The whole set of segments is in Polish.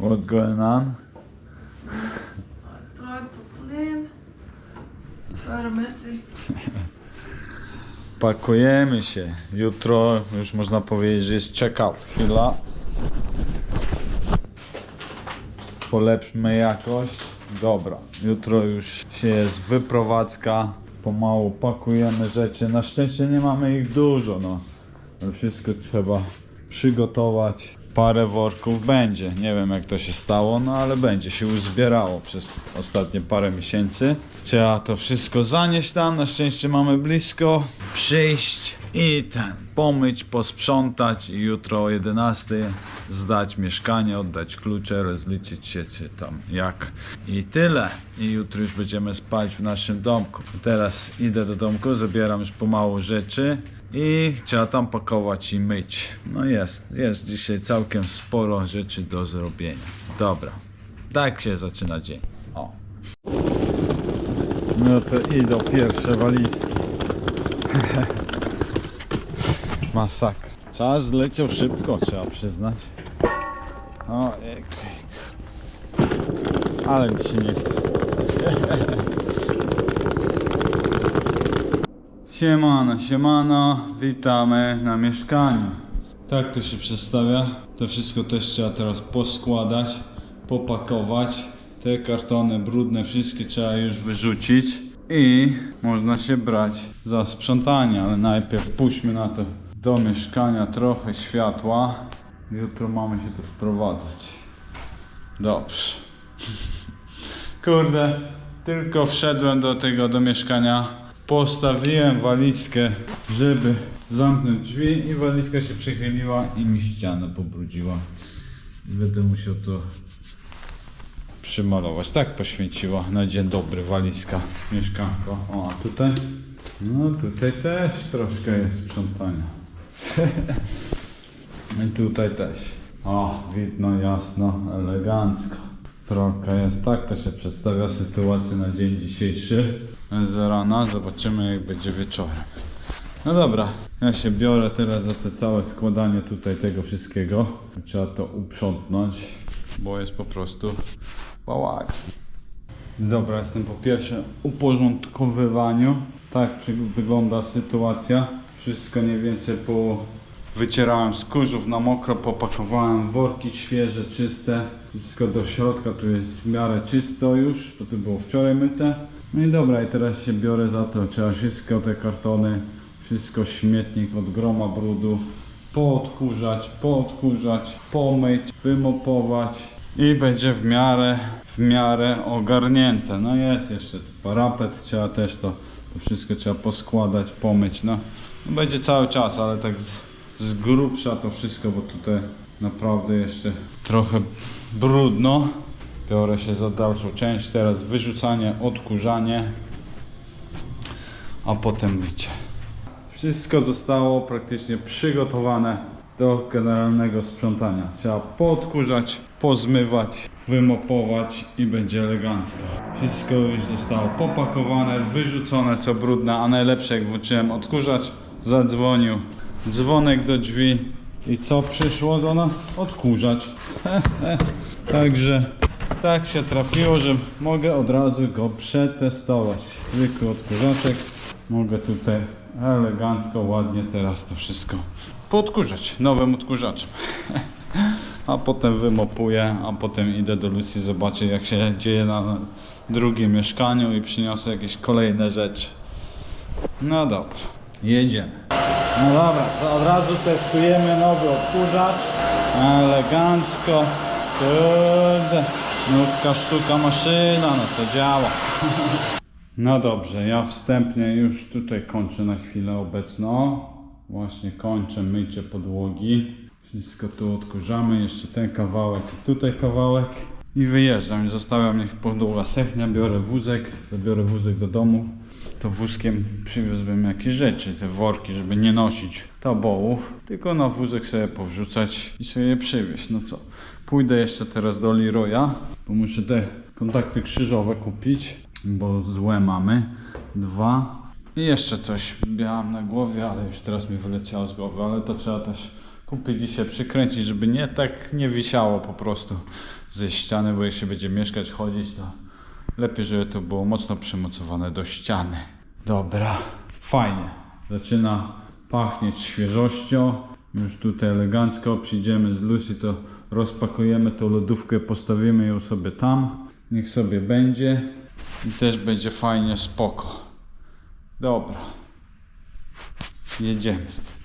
What going on? Tried to clean. Very messy. Pakujemy się. Jutro już można powiedzieć, że jest check-out. Chwila. Polepszmy jakość. Dobra. Jutro już się jest wyprowadzka. Pomału pakujemy rzeczy. Na szczęście nie mamy ich dużo, no. Ale wszystko trzeba przygotować. Parę worków będzie. Nie wiem jak to się stało, no ale będzie się uzbierało przez ostatnie parę miesięcy. Trzeba to wszystko zanieść tam. Na szczęście mamy blisko. Przyjść i ten pomyć, posprzątać i jutro o 11 zdać mieszkanie, oddać klucze, rozliczyć się czy tam jak i tyle. I jutro już będziemy spać w naszym domku. Teraz idę do domku, zabieram już pomału rzeczy i trzeba tam pakować i myć. No jest, jest dzisiaj całkiem sporo rzeczy do zrobienia. Dobra, tak się zaczyna dzień. O. No to idą pierwsze walizki. Masakra. Czas leciał szybko, trzeba przyznać. O, jejku, jejku. Ale mi się nie chce. Siemano, siemano, witamy na mieszkaniu. Tak to się przedstawia. To wszystko też trzeba teraz poskładać, popakować. Te kartony brudne wszystkie trzeba już wyrzucić i można się brać za sprzątanie, ale najpierw puśćmy na to do mieszkania trochę światła. Jutro mamy się tu wprowadzać. Dobrze. Kurde, tylko wszedłem do tego, do mieszkania. Postawiłem walizkę, żeby zamknąć drzwi i walizka się przechyliła i mi ścianę pobrudziła. Będę musiał to przymalować. Tak poświęciła na dzień dobry walizka, mieszkanko. O, a tutaj? No tutaj też troszkę jest sprzątania. I tutaj też. O, widno jasno, elegancko. Trochę jest tak, to się przedstawia sytuacja na dzień dzisiejszy. Z rana, zobaczymy jak będzie wieczorem. No dobra, ja się biorę teraz za to całe składanie tutaj tego wszystkiego. Trzeba to uprzątnąć, bo jest po prostu bałagan. Dobra, jestem po pierwsze uporządkowywaniu. Tak wygląda sytuacja. Wszystko mniej więcej po wycierałem z kurzów na mokro, popakowałem worki świeże, czyste. Wszystko do środka tu jest w miarę czysto już, bo to było wczoraj myte. No i dobra, i teraz się biorę za to. Trzeba wszystko te kartony, wszystko śmietnik od groma brudu poodkurzać, poodkurzać, pomyć, wymopować i będzie w miarę, w miarę ogarnięte. No jest jeszcze parapet, trzeba też to, to wszystko trzeba poskładać, pomyć. No, no będzie cały czas, ale tak z, z grubsza to wszystko, bo tutaj naprawdę jeszcze trochę brudno. Biorę się za dalszą część, teraz wyrzucanie, odkurzanie, a potem mycie. Wszystko zostało praktycznie przygotowane do generalnego sprzątania. Trzeba poodkurzać, pozmywać, wymopować i będzie elegancko. Wszystko już zostało popakowane, wyrzucone co brudne, a najlepsze jak włączyłem odkurzacz, zadzwonił dzwonek do drzwi i co przyszło do nas? Odkurzacz. Także tak się trafiło, że mogę od razu go przetestować. Zwykły odkurzaczek. Mogę tutaj elegancko, ładnie teraz to wszystko podkurzać nowym odkurzaczem. A potem wymopuję, a potem idę do Lucji zobaczyć jak się dzieje na drugim mieszkaniu i przyniosę jakieś kolejne rzeczy. No dobra, jedziemy. No dobra, to od razu testujemy nowy odkurzacz. Elegancko. Kurde. Nówka sztuka maszyna, no to działa. No dobrze, ja wstępnie już tutaj kończę na chwilę obecną. Właśnie kończę mycie podłogi. Wszystko tu odkurzamy, jeszcze ten kawałek i tutaj kawałek. I wyjeżdżam i zostawiam niech podłoga sechnie, biorę wózek, zabiorę wózek do domu. To wózkiem przywiozłem jakieś rzeczy, te worki, żeby nie nosić tabołów, tylko na wózek sobie powrzucać i sobie je przywieźć. No co, pójdę jeszcze teraz do Leroya, bo muszę te kontakty krzyżowe kupić, bo złe mamy. Dwa. I jeszcze coś miałam na głowie, ale już teraz mi wyleciało z głowy, ale to trzeba też Kupię dzisiaj przykręcić, żeby nie tak nie wisiało po prostu ze ściany, bo jeśli będzie mieszkać, chodzić, to lepiej, żeby to było mocno przymocowane do ściany. Dobra, fajnie. Zaczyna pachnieć świeżością. Już tutaj elegancko przyjdziemy z Lucy, to rozpakujemy tą lodówkę, postawimy ją sobie tam. Niech sobie będzie. I też będzie fajnie, spoko. Dobra. Jedziemy z tym.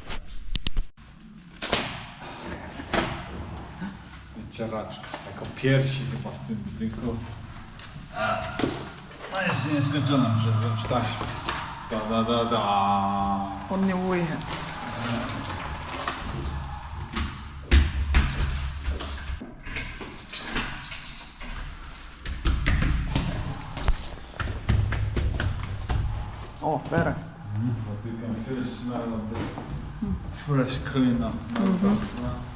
Jako piersi chyba w tym budynku. A, a jeszcze nie skończona, muszę zrobić taśmę. Da, da, da, da. On nie uje. O, better. But you can feel smell of the fresh clean up. No.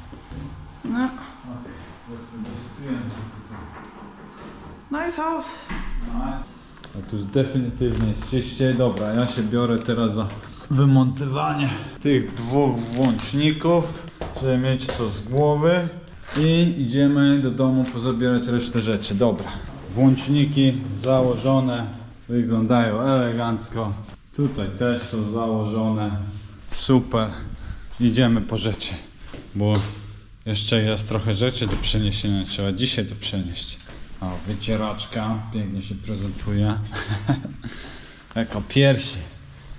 House. A tu jest definitywnie jest. Dobra, ja się biorę teraz za wymontowanie tych dwóch włączników, żeby mieć to z głowy. I idziemy do domu pozabierać resztę rzeczy. Dobra. Włączniki założone, wyglądają elegancko. Tutaj też są założone. Super. Idziemy po rzeczy, bo jeszcze jest trochę rzeczy do przeniesienia. Trzeba dzisiaj to przenieść. O, wycieraczka pięknie się prezentuje. jako piersi.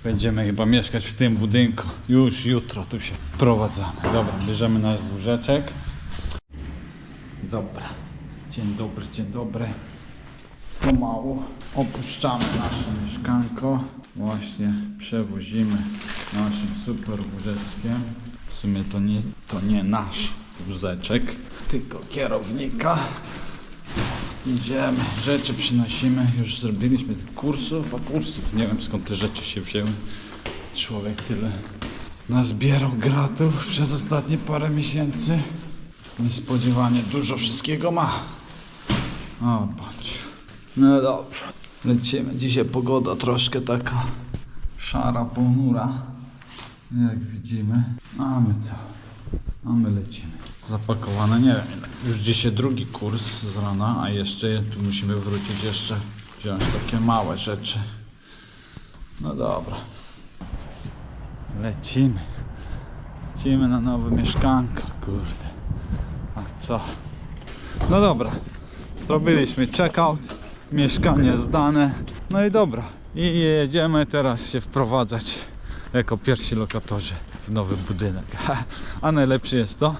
Będziemy chyba mieszkać w tym budynku. Już jutro tu się wprowadzamy. Dobra, bierzemy nasz wózeczek. Dobra. Dzień dobry, dzień dobry. Pomału opuszczamy nasze mieszkanko. Właśnie przewozimy naszym super wózeczkiem. W sumie to nie, to nie nasz wózeczek, tylko kierownika. Idziemy, rzeczy przynosimy. Już zrobiliśmy tych kursów, a kursów nie wiem skąd te rzeczy się wzięły. Człowiek tyle nazbierał gratów przez ostatnie parę miesięcy. Niespodziewanie dużo wszystkiego ma. O, patrz. No dobrze. Lecimy. Dzisiaj pogoda troszkę taka szara, ponura. Jak widzimy. A my co? A my lecimy. Zapakowane, nie wiem ile. Już dzisiaj drugi kurs z rana, a jeszcze tu musimy wrócić jeszcze wziąć takie małe rzeczy. No dobra. Lecimy. Lecimy na nowe mieszkanko, kurde. A co? No dobra. Zrobiliśmy checkout. Mieszkanie zdane. No i dobra. I jedziemy teraz się wprowadzać jako pierwsi lokatorzy w nowy budynek. A najlepsze jest to,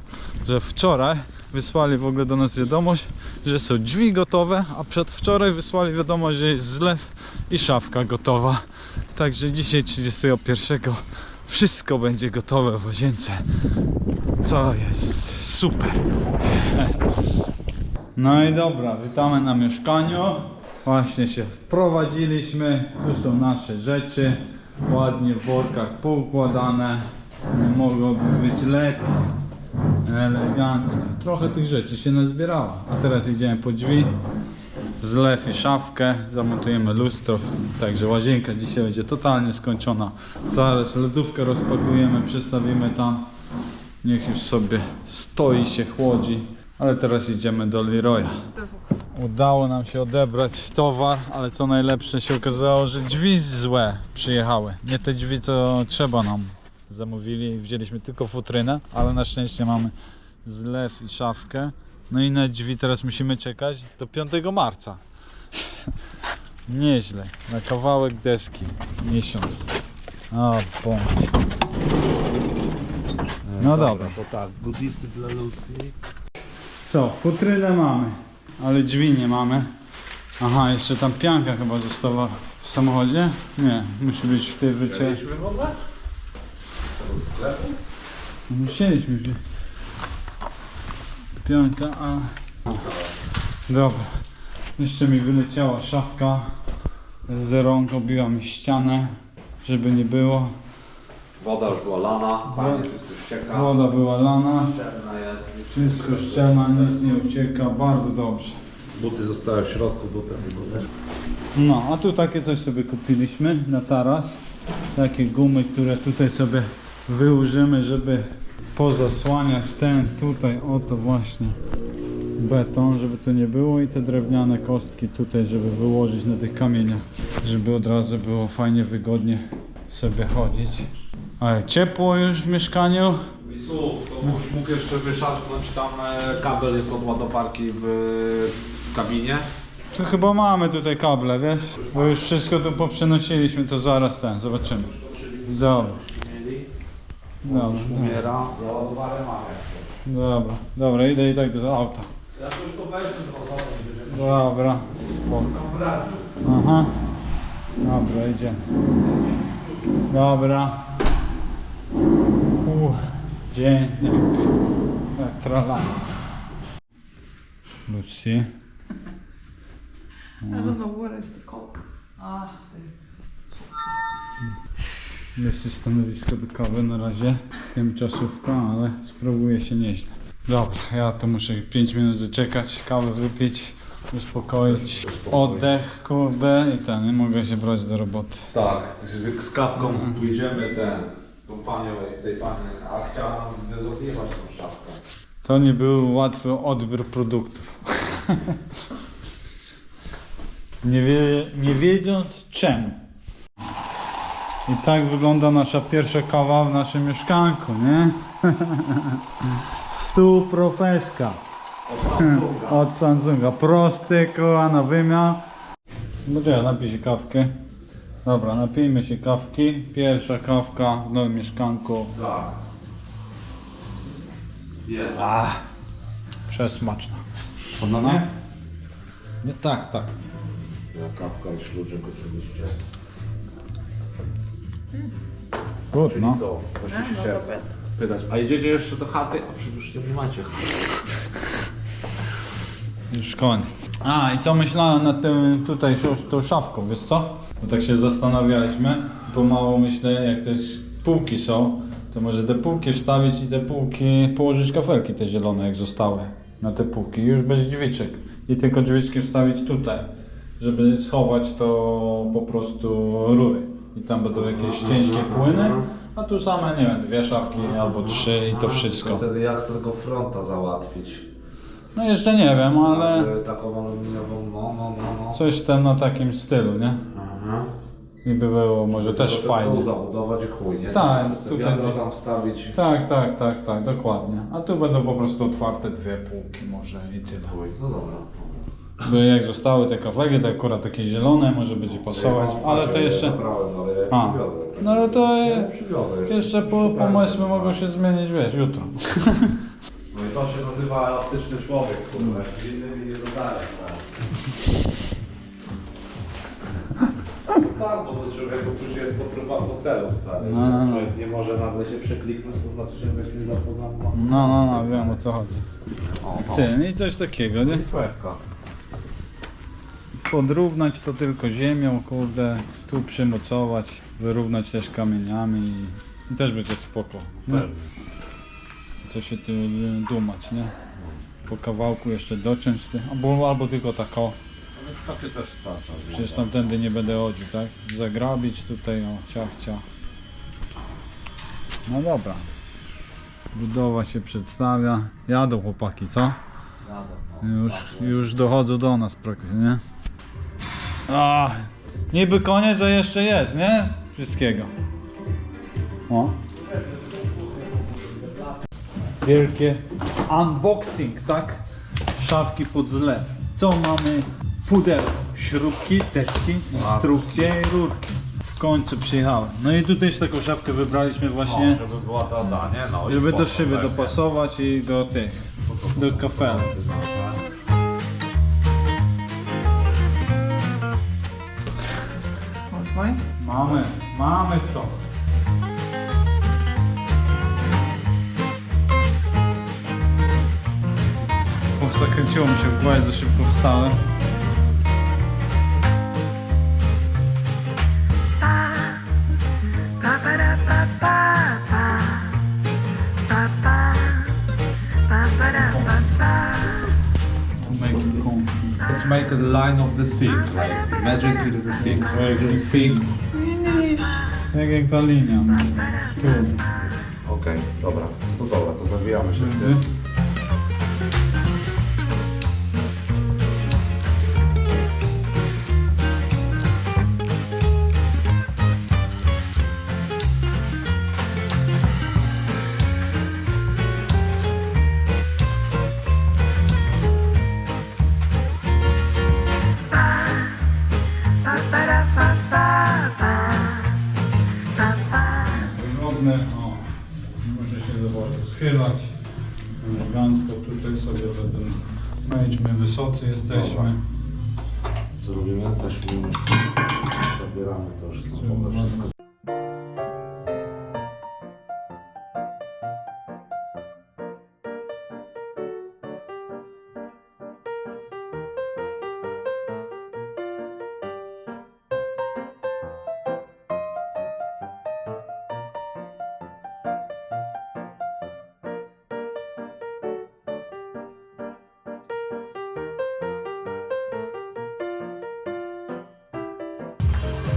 że wczoraj wysłali w ogóle do nas wiadomość, że są drzwi gotowe, a przedwczoraj wysłali wiadomość, że jest zlew i szafka gotowa. Także dzisiaj 31 wszystko będzie gotowe w łazience. Co jest super. No i dobra, witamy na mieszkaniu. Właśnie się wprowadziliśmy. Tu są nasze rzeczy. Ładnie w workach poukładane. Nie mogłoby być lepiej. Elegancko. Trochę tych rzeczy się nazbierało. A teraz idziemy po drzwi. Zlew i szafkę. Zamontujemy lustro. Także łazienka dzisiaj będzie totalnie skończona. Zaraz lodówkę rozpakujemy, przestawimy tam. Niech już sobie stoi, się chłodzi. Ale teraz idziemy do Leroya. Udało nam się odebrać towar, ale co najlepsze się okazało, że drzwi złe przyjechały. Nie te drzwi, co trzeba nam zamówili. Wzięliśmy tylko futrynę, ale na szczęście mamy zlew i szafkę. No i na drzwi teraz musimy czekać do 5 marca. Nieźle. Na kawałek deski. Miesiąc. O, bądź. No dobra. To tak, goodisy dla Lucy. Co, futrynę mamy, ale drzwi nie mamy. Aha, jeszcze tam pianka chyba została w samochodzie? Nie, musi być w tej wycie. Z sklepu? Musieliśmy wziąć. Pianka, a... Dobra. Jeszcze mi wyleciała szafka. Z rąk obiła mi ścianę, żeby nie było. Woda już była lana, fajnie wszystko ścieka. Woda była lana, Szczelna jest. wszystko szczelna, nic nie ucieka, bardzo dobrze. Buty zostały w środku, buty nie było. No, a tu takie coś sobie kupiliśmy na taras. Takie gumy, które tutaj sobie wyłożymy, żeby pozasłaniać ten tutaj, oto właśnie beton, żeby tu nie było i te drewniane kostki tutaj, żeby wyłożyć na tych kamieniach, żeby od razu było fajnie, wygodnie sobie chodzić. Ale ciepło już w mieszkaniu. Wisu, to mógł, mógł jeszcze wyszarpnąć tam e, kabel jest od ładowarki w e, kabinie. Tu chyba mamy tutaj kable, wiesz? Bo już wszystko tu poprzenosiliśmy, to zaraz ten, zobaczymy. Dobra, Mieli. dobra, Umiera. Załadowarę mamy. dobra, dobra, idę i tak do auta. Ja to już to weźmę z. Dobra, spoko. Aha. Dobra, idziemy. Dobra. Uff, dzień. Tak, trala. Lucy. I don't know what is the call. Ah, Jest stanowisko do kawy na razie. Tymczasówka, ale sprawuje się nieźle. Dobra, ja to muszę 5 minut zaczekać, kawę wypić, uspokoić, oddech, kurde i ten, nie mogę się brać do roboty. Tak, z kawką pójdziemy ten, tą panią, tej pani, a chciała nam rozjebać tą szafkę. To nie był łatwy odbiór produktów. nie, wie, nie wiedząc czemu. I tak wygląda nasza pierwsza kawa w naszym mieszkanku, nie? Stół profeska. Od Samsunga. Od Samsunga. Prosty, koła wymiar. Będzie, kawkę. Dobra, napijmy się kawki. Pierwsza kawka w nowym mieszkanku. Tak. Jest. Przesmaczna. Ponownie? Nie, tak, tak. Ja kawka i szluczek oczywiście. Good, no. Się a bit. pytać, a idziecie jeszcze do chaty? A przecież nie macie chaty. Już koniec. A i co myślałem nad tym tutaj tą szafką, wiesz co? Bo tak się zastanawialiśmy, pomału myślę, jak te półki są, to może te półki wstawić i te półki, położyć kafelki te zielone jak zostały na te półki, już bez drzwiczek i tylko drzwiczki wstawić tutaj, żeby schować to po prostu rury i tam będą jakieś ciężkie płyny, a tu same, nie wiem, dwie szafki albo trzy i to wszystko. Wtedy jak tego fronta załatwić? No jeszcze nie wiem, ale Taką aluminiową, no, no, no, no. coś tam na takim stylu, nie? Aha. I by było może też fajnie. Tu zabudować i chuj, nie? Tak, tutaj wiadro tam wstawić. Tak, tak, tak, tak, dokładnie. A tu będą po prostu otwarte dwie półki może i tyle. Chuj, no dobra. Bo jak zostały te kawałki, to akurat takie zielone, może będzie pasować, ale to jeszcze... Zabrałem, ale ja A, przywiozę. no ale to Ja przywiozę jeszcze. jeszcze po, pomysły mogą się zmienić, wiesz, jutro. No to się nazywa elastyczny człowiek, kurwa. Innymi nie zadaję, tak. Tak, bo to człowieku przecież jest potruba do celu, stary. No, no, no. Człowiek nie może nagle się przekliknąć, to znaczy, że weźmie za podam. No, no, no, wiem o co chodzi. Ty, no i coś takiego, nie? Człowieka. Podrównać to tylko ziemią, kurde, tu przymocować, wyrównać też kamieniami i, i też będzie spoko. Nie? Co się tu y, dumać, nie? Po kawałku jeszcze dociąć, ty- albo, albo tylko tak o, Ale takie też starcza. przecież tamtędy nie będę chodził, tak? Zagrabić tutaj, o, ciach, ciach. No dobra. Budowa się przedstawia. Jadą chłopaki, co? Już, już dochodzą do nas praktycznie, nie? A, niby koniec, a jeszcze jest, nie? Wszystkiego. O. Wielkie unboxing, tak? Szafki pod zlew. Co mamy? Pudełko, śrubki, deski, instrukcje i rurki. W końcu przyjechałem. No i tutaj taką szafkę wybraliśmy właśnie, żeby była ta, ta, nie? No, i żeby spoko, do szyby tak, dopasować i do tych, do kafelek. Mamy, mamy to. Zakręciło mi się w głowie, za szybko wstałem. Let's make a line of the sink. Like, imagine it is a sink. So it's a sink. Finish. Tak jak ta linia. Tu. Ok. Okej, dobra. To dobra, to zawijamy się z tym. Wygodne, o, może się zobaczyć, schylać elegancko, tutaj sobie będę, wejdźmy, wysocy jesteśmy. Co robimy? Też robimy. Zabieramy to już. No, wszystko.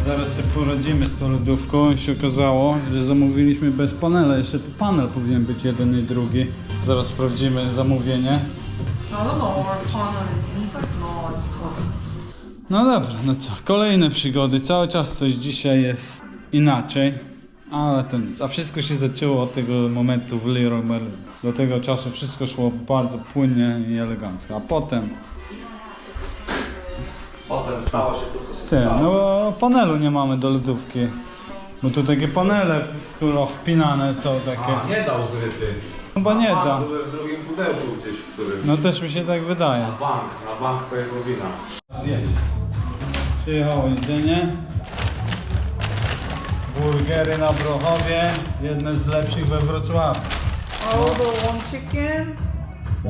Zaraz sobie poradzimy z tą lodówką i się okazało, że zamówiliśmy bez panela. Jeszcze tu panel powinien być jeden i drugi. Zaraz sprawdzimy zamówienie. No. No dobra, no co, kolejne przygody. Cały czas coś dzisiaj jest inaczej. Ale ten, a wszystko się zaczęło od tego momentu w Leroy Merlin. Do tego czasu wszystko szło bardzo płynnie i elegancko. A potem, Potem stało się to, co ty, no bo panelu nie mamy do lodówki. Bo tu takie panele, które wpinane są takie. A, nie dał zryty. Chyba nie A, da. były w drugim pudełku gdzieś, w którym... No też mi się tak wydaje. Na bank, na bank to jego wina. Zjeść. Przyjechało jedzenie. Burgery na Brochowie, jedne z lepszych we Wrocławiu. Although one chicken,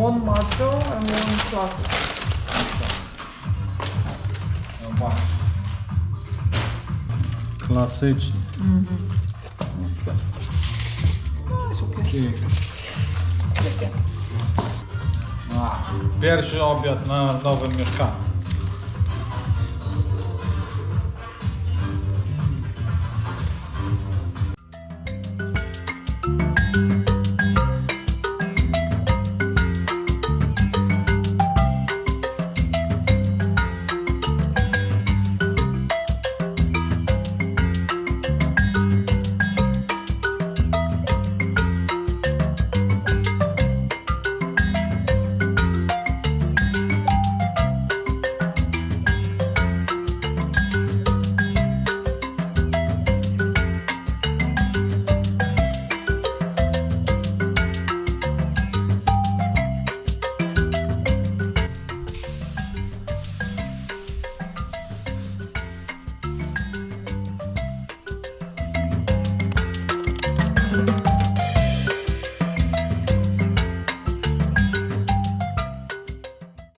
one macho, and one. Klasyczny. No, okay. Chicken. A, Pierwszy obiad na nowym mieszkaniu.